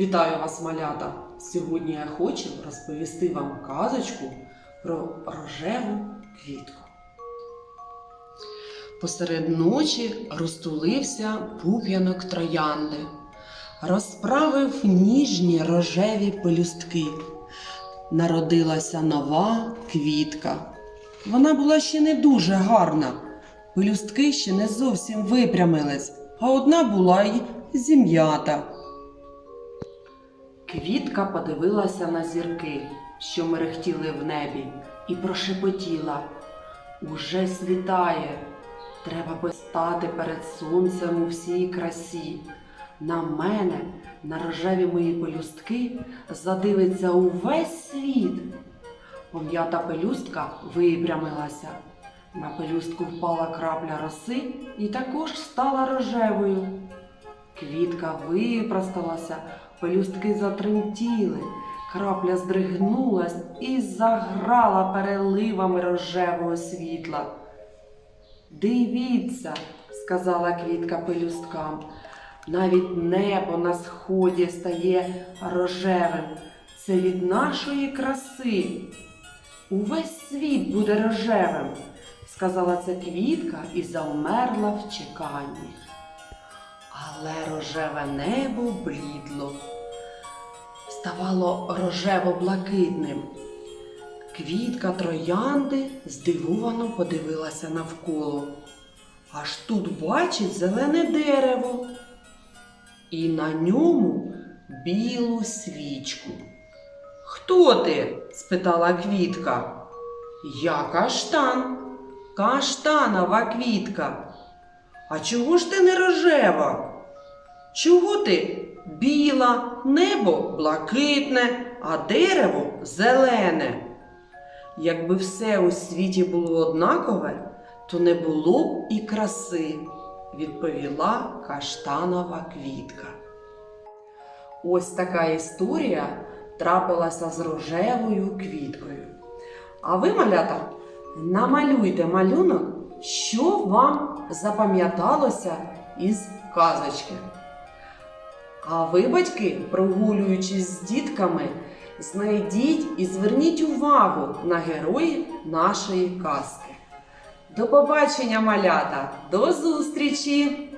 Вітаю вас, малята! Сьогодні я хочу розповісти вам казочку про рожеву квітку. Посеред ночі розтулився пуп'янок троянди, розправив ніжні рожеві пелюстки. Народилася нова квітка. Вона була ще не дуже гарна. Пелюстки ще не зовсім випрямились, а одна була й зім'ята. Квітка подивилася на зірки, що мерехтіли в небі, і прошепотіла Уже світає. Треба постати перед сонцем у всій красі. На мене, на рожеві мої пелюстки, задивиться увесь світ. Пом'ята пелюстка випрямилася. На пелюстку впала крапля роси і також стала рожевою. Квітка випросталася, пелюстки затремтіли, крапля здригнулась і заграла переливами рожевого світла. Дивіться, сказала квітка пелюсткам, навіть небо на сході стає рожевим. Це від нашої краси. Увесь світ буде рожевим, сказала ця квітка і завмерла в чеканні. Але рожеве небо блідло, ставало рожево-блакитним. Квітка троянди здивовано подивилася навколо. Аж тут бачить зелене дерево, і на ньому білу свічку. Хто ти? спитала квітка. Я каштан, каштанова квітка. А чого ж ти не рожева? Чого ти біла, небо блакитне, а дерево зелене? Якби все у світі було однакове, то не було б і краси, відповіла каштанова квітка. Ось така історія трапилася з рожевою квіткою. А ви, малята, намалюйте малюнок, що вам запам'яталося із казочки. А ви, батьки, прогулюючись з дітками, знайдіть і зверніть увагу на героїв нашої казки. До побачення, малята! До зустрічі!